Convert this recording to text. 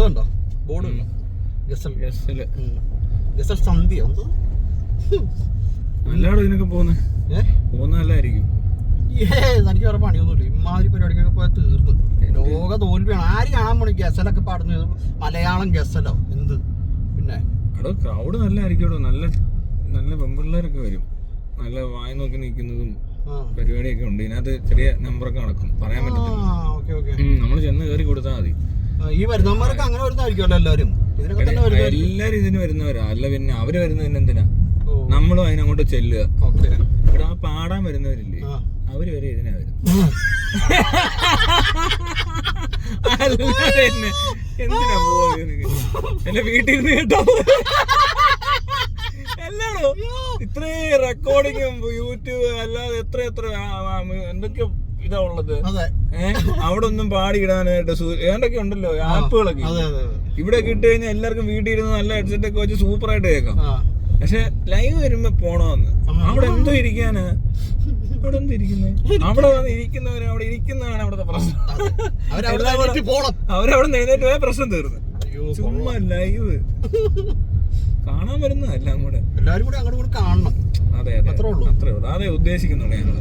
അതുണ്ടോ? ബോർഡ് ഗസൽ. ഉം. ഗസൽ സന്ധ്യ. എന്തോ? നല്ലതാണോ ഇതിനൊക്കെ പോകുന്നത് ഏ? പോകുന്ന തനിക്ക് വേറെ പണിയൊന്നുമില്ല. ഇമാതിരി പരിപാടിക്കൊക്കെ പോയാൽ തീർത്ത്. ലോക തോൽവിയാണ്. ആര് കാണാൻ പോണി ഗസലൊക്കെ പാടുന്നത് മലയാളം ഗസലോ? എന്ത്? പിന്നെ? അവിടെ ക്രൗഡ് നല്ലതായിരിക്കും നല്ല നല്ല പെമ്പിള്ളേരൊക്കെ വരും. നല്ല വായി നോക്കി നിൽക്കുന്നതും പരിപാടിയൊക്കെ ഉണ്ട്. ഇതിനകത്ത് ചെറിയ നമ്പറൊക്കെ നടക്കും. പറയാൻ ഓക്കെ നമ്മൾ ചെന്ന് കയറി കൊടുത്താൽ മതി. ഈ വരുന്നവന്മാരൊക്കെ അങ്ങനെ വരുന്നതായിരിക്കുമല്ലോ എല്ലാവരും. ഇതിനൊക്കെ തന്നെ എല്ലാരും ഇതിന് വരുന്നവരാ. അല്ല പിന്നെ അവർ വരുന്നതിന് എന്തിനാ? നമ്മളും അതിനങ്ങോട്ട് ചെല്ലുക. ഓക്കെ. ഇവിടെ ആ പാടാൻ വരുന്നവരില്ലേ? ആ. അവർ വരെ ഇതിനാ വരും എന്തിനാ പോകുന്നത് എന്റെ വീട്ടിൽ നിന്ന് കേട്ടോ. എല്ലാടോ ഇത്രേ റെക്കോർഡിങ്ങും യൂട്യൂബ് അല്ലാതെ എത്ര എത്ര ആ- ആ എന്തൊക്കെ ഇതാ ഉള്ളത്. അവിടെ ഒന്നും പാടിയിടാനായിട്ട് ഏതൊക്കെ ഉണ്ടല്ലോ ആപ്പുകളൊക്കെ. ഇവിടെ കിട്ടി കഴിഞ്ഞാൽ എല്ലാവർക്കും വീട്ടിൽ ഇരുന്ന് നല്ല ഹെഡ്സെറ്റ് ഒക്കെ വെച്ച് സൂപ്പർ ആയിട്ട് കേൾക്കാം. പക്ഷെ ലൈവ് വരുമ്പോ പോണോന്ന്. അവിടെ എന്തോ ഇരിക്കാന്? അവിടെ എന്തോ ഇരിക്കുന്നത് അവിടെ വന്ന് ഇരിക്കുന്നവര് അവിടെ ഇരിക്കുന്നതാണ് അവിടുത്തെ പ്രശ്നം. അവരവിടെ എഴുന്നേറ്റ് പോയ പ്രശ്നം തീർന്നു. ചുമ്മാ ലൈവ് കാണാൻ വരുന്നതല്ല അങ്ങോട്ട്. എല്ലാവരും കൂടെ അങ്ങോട്ട് കൂടി കാണണം. അതെ അതെ. അത്രേ ഉള്ളൂ. അത്രേ ഉള്ളൂ. അതേ ഉദ്ദേശിക്കുന്നുള്ളൂ ഞങ്ങൾ.